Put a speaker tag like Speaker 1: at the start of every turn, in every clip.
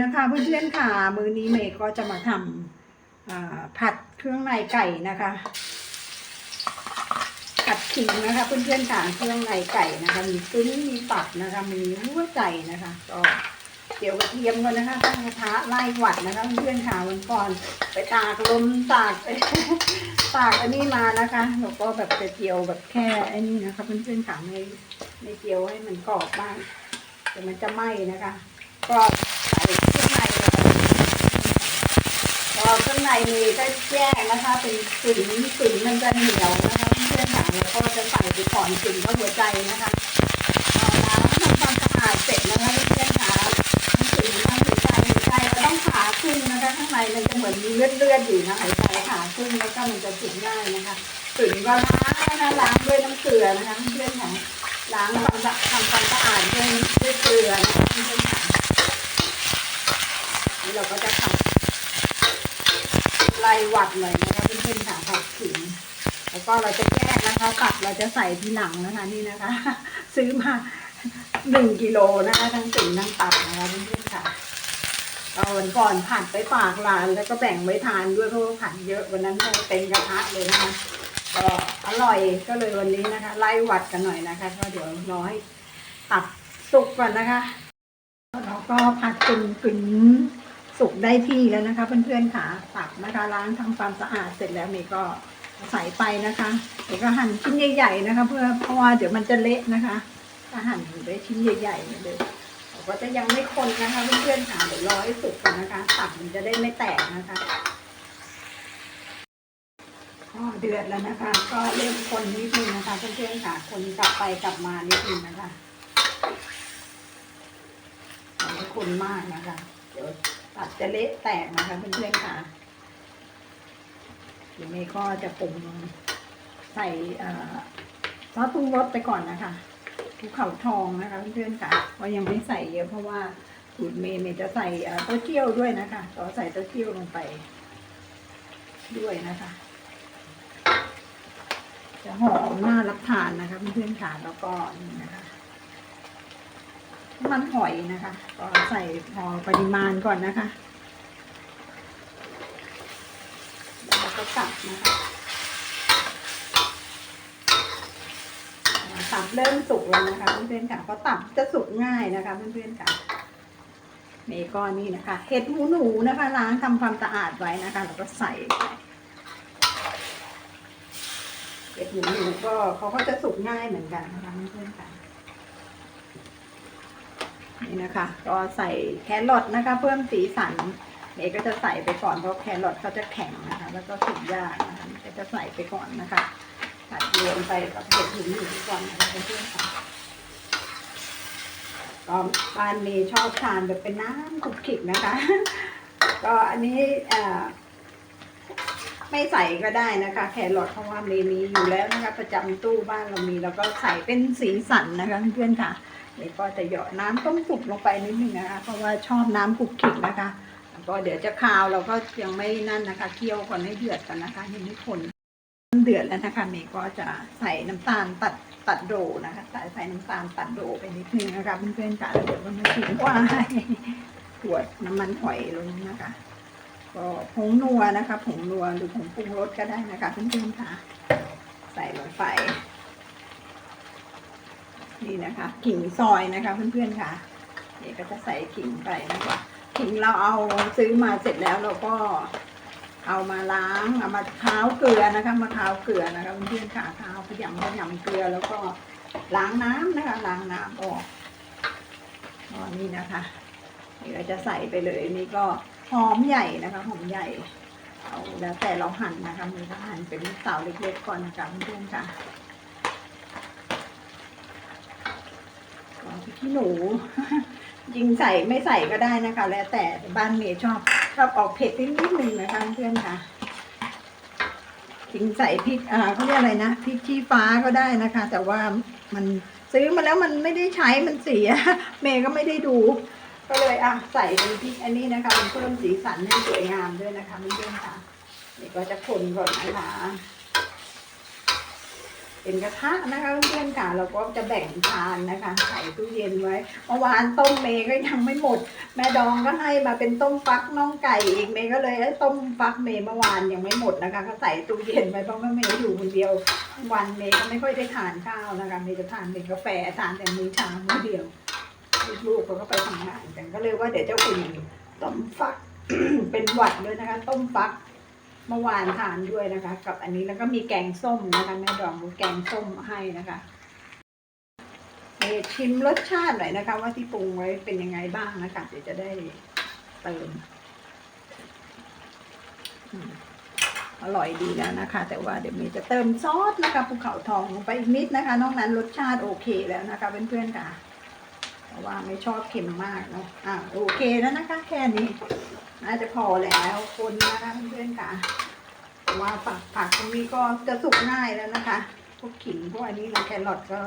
Speaker 1: นะคะเพื่อนๆค่ะมือนี้เมย์ก็จะมาทำผัดเครื่องในไก่นะคะ ผัดขิงนะคะเพื่อนๆค่ะเครื่องในไก่นะคะ มีซึ้งมีตับนะคะ มีหัวใจนะคะ ก็เดี๋ยวกระเทียมก่อนนะคะตั้งกระทะไล่หวัดนะคะเพื่อนๆค่ะวันก่อนไปตากลมตากไปตากอันนี้มานะคะแล้วก็แบบจะเจียวแบบแค่ไอ้นี่นะคะเพื่อนๆค่ะไม่ไม่เจียวให้มันกรอบบ้างเดี๋ยวมันจะไหม้นะคะ ก็ใส่เครื่องในเลย เครื่องในมีก็แยกนะคะเป็นกึ่นกึ่นมันจะเหนียวนะคะเพื่อนๆค่ะแล้วก็จะใส่ไปก่อนกึ่นก็หัวใจนะคะพอล้างทำความสะอาดเสร็จนะคะเพื่อนๆค่ะทั้งกึ่นทั้งหัวใจหัวใจเราต้องผ่าครึ่งนะคะข้างในมันจะเหมือนมีเลือดเลือดอยู่นะหัวใจผ่าครึ่งแล้วก็มันจะสุกง่ายนะคะกึ่นก็ล้างนะคะล้างด้วยน้ำเกลือนะคะเพื่อนๆค่ะล้างความสะทำความสะอาดด้วยด้วยเกลือนะคะเพื่อนๆค่ะนี่เราก็จะทำไล่ หวัดหน่อยนะคะเพื่อนๆค่ะผัดขิงแล้วก็เราจะแยกนะคะตัดเราจะใส่ทีหลังนะคะนี่นะคะ ซื้อมาหนึ่งกิโลนะคะทั้งติ่งทั้งตับนะคะเพื่อนๆค่ะก็วันก่อนผัดไปฝากร้านแล้วก็แบ่งไว้ทานด้วยเพราะว่าผัดเยอะวันนั้นเต็มกระทะเลยนะคะก็อร่อยก็เลยวันนี้นะคะ ไล่หวัดกันหน่อยนะคะ ก็เดี๋ยวรอให้ตับสุกก่อนนะคะเราก็ผัดจนกึ่ง สุกได้ที่แล้วนะคะ เพื่อนๆค่ะตักนะคะล้างทำความสะอาดเสร็จแล้วเมย์ก็ใส่ไปนะคะเมย์ก็หั่นชิ้นใหญ่ๆนะคะ เพื่อเพราะว่าเดี๋ยวมันจะเละนะคะถ้าหั่นได้ชิ้นใหญ่ๆเลยเราก็จะยังไม่คนนะคะเพื่อนๆค่ะเดี๋ยวรอให้สุกก่อนนะคะตับมันจะได้ไม่แตกนะคะก็เดือดแล้วนะคะ ก็เริ่มคนนิดนึงนะคะเพื่อนๆค่ะคนกลับไปกลับมานิดนึงนะคะไม่คุณมากนะคะ เดี๋ยว ตัดจะเละแตกนะคะเพื่อนๆค่ะเดี๋ยวเมย์ก็จะปรุงใส่ซอสปรุงรสไปก่อนนะคะภูเขาทองนะคะเพื่อนๆค่ะว่ายังไม่ใส่เยอะเพราะว่าสูตรเมย์เมย์จะใส่เต้าเจี้ยวด้วยนะคะต่อใส่เต้าเจี้ยวลงไป ด้วยนะคะ จะหอมน่ารับทานนะคะเพื่อนๆค่ะแล้วก็นี่นะคะ มันหอยนะคะก็ใส่พอปริมาณก่อนนะคะแล้วก็ตับนะคะตับเริ่มสุกแล้วนะคะเพื่อนๆค่ะเพราะตับจะสุกง่ายนะคะเพื่อนๆค่ะเมย์ก็นี่นะคะ เห็ดหูหนูนะคะ ล้างทำความสะอาดไว้นะคะแล้วก็ใส่ไปเห็ดหูหนูก็เขาก็จะสุกง่ายเหมือนกันนะคะเพื่อนๆค่ะ นี่นะคะ ก็ใส่แครอทนะคะ เพิ่มสีสันเอกก็จะใส่ไปก่อนเพราะแครอทเขาจะแข็งนะคะ แล้วก็สุกยากนะคะก็จะใส่ไปก่อนนะคะผัดรวมไปกับเห็ดหินหนูก่อนนะคะเพื่อนๆค่ะก็บ้านเมย์ชอบทานแบบเป็นน้ำขุกขิกนะคะ ก็อันนี้อ่อไม่ใส่ก็ได้นะคะ แครอทเพราะว่าเมย์มีอยู่แล้วนะคะ ประจำตู้บ้านเรามี แล้วก็ใส่เป็นสีสันนะคะเพื่อนค่ะ เดี๋ยวก็จะเหยาะน้ำต้มสุกลงไปนิดนึงนะคะเพราะว่าชอบน้ำคลุกคลิกนะคะแล้วก็เดี๋ยวจะคาวเราก็ยังไม่นั่นนะคะเคี่ยวก่อนให้เดือดก่อนนะคะยังไม่คนเดือดแล้วนะคะเมย์ก็จะใส่น้ำตาลตัดตัดโดนะคะใส่ใส่น้ำตาลตัดโดไปนิดนึงนะคะเพื่อนๆค่ะเดี๋ยวก็มาชิมว่าขวดน้ำมันหอยลงนะคะ ก็ผงนัวนะคะผงนัวหรือผงปรุงรสก็ได้นะคะเพื่อนๆค่ะ ใส่ลงไปี่นะคะขิงซอยนะคะเพื่อนๆค่ะเดี๋ยวก็จะใส่ขิงไปนะคะขิงเราเอาซื้อมาเสร็จแล้วเราก็เอามาล้างเอามาเท้าเกลือนะคะมาเท้าเกลือนะคะเพื่อนๆค่ะเท้าขยำขยำเกลือแล้วก็ล้างน้ำนะคะ ล้างน้ำออกอ๋อนี่นะคะนี่เราจะใส่ไปเลยนี่ก็หอมใหญ่นะคะหอมใหญ่เอาแล้วแต่เราหั่นนะคะมือก็หั่นเป็นเต๋าเล็กๆก่อนนะคะเพื่อนๆค่ะ พริกขี้หนู ยิงใส่ไม่ใส่ก็ได้นะคะ แล้วแต่บ้านเมย์ชอบชอบออกเผ็ดนิดนึงนะคะเพื่อนค่ะยิงใส่พริกอ่าเขาเรียกอะไรนะพริกชี้ฟ้าก็ได้นะคะ แต่ว่ามันซื้อมาแล้วมันไม่ได้ใช้มันเสีย เมย์ก็ไม่ได้ดู ก็เลยอะใส่เป็นพริกอันนี้นะคะมันเพิ่มสีสันให้สวยงามด้วยนะคะเพื่อนๆค่ะนี่ก็จะคนก่อนนะคะ เป็นกระทะนะคะเพื่อนๆค่ะเราก็จะแบ่งทานนะคะใส่ตู้เย็นไว้เมื่อวานต้มเมย์ก็ยังไม่หมด แม่ดองก็ให้มาเป็นต้มฟักน่องไก่อีกเมย์ก็เลยต้มฟักเมย์เมื่อวานยังไม่หมดนะคะ ก็ใส่ตู้เย็นไว้เพราะว่าเมย์อยู่คนเดียววันเมย์ก็ไม่ค่อยได้ทานข้าวนะคะเมย์จะทานเป็นกาแฟทานแต่มื้อเช้ามื้อเดียวลูกเขาก็ไปทำงานกันก็เลยว่าเดี๋ยวเจ้าคุณต้มฟักเป็นหวัดเลยนะคะ ต้มฟัก เมื่อวานทานด้วยนะคะ กับอันนี้แล้วก็มีแกงส้มนะคะแม่ดองแกงส้มให้นะคะเอชิมรสชาติหน่อยนะคะ ว่าที่ปรุงไว้เป็นยังไงบ้างนะคะเดี๋ยวจะได้เติมอร่อยดีแล้วนะคะ แต่ว่าเดี๋ยวมย์จะเติมซอสนะคะภูเขาทองลงไปอีกนิดนะคะ นอกนั้นรสชาติโอเคแล้วนะคะเพื่อนๆค่ะ ว่าไม่ชอบเค็มมากเนาะอะโอเคแล้วนะคะ แค่นี้น่าจะพอแล้วคนนะคะเพื่อนๆค่ะว่าผักผักตรงนี้ก็จะสุกง่ายแล้วนะคะ พวกขิงพวกอันนี้นะแครอทก็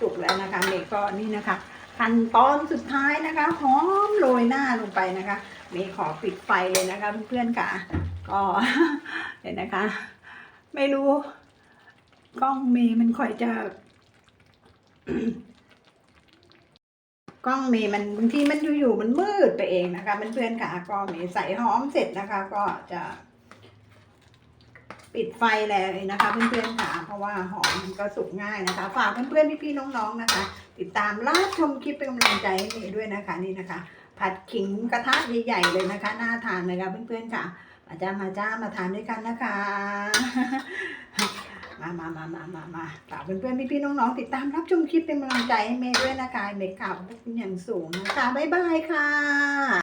Speaker 1: สุกแล้วนะคะเมก็นี่นะคะขั้นตอนสุดท้ายนะคะหอมโรยหน้าลงไปนะคะเมขอปิดไฟเลยนะคะเพื่อนๆค่ะ ก็เห็นนะคะ ไม่รู้กล้องเมมันค่อยจะ ล้องเมย์มันบางทีมันอยู่ๆมันมืดไปเองนะคะเพื่อนๆค่ะก็เมย์ใส่หอมเสร็จนะคะ ก็จะปิดไฟเลยนะคะเพื่อนๆค่ะ เพราะว่าหอมมันก็สุกง่ายนะคะ ฝากเพื่อนๆพี่ๆน้องๆนะคะ ติดตามรับชมคลิปเป็นกำลังใจให้เมย์ด้วยนะคะนี่นะคะ ผัดขิงกระทะใหญ่ๆเลยนะคะน่าทานเลยค่ะเพื่อนๆค่ะ มาจ้ามาจ้ามาทานด้วยกันนะคะ มามามามามามาฝากเพื่อนๆพี่ๆน้องๆติดตามรับชมคลิปเป็นกำลังใจให้เมย์ด้วยนะคะเมย์กล่าวพวกคุณอย่างสูงนะคะบ๊ายบายค่ะ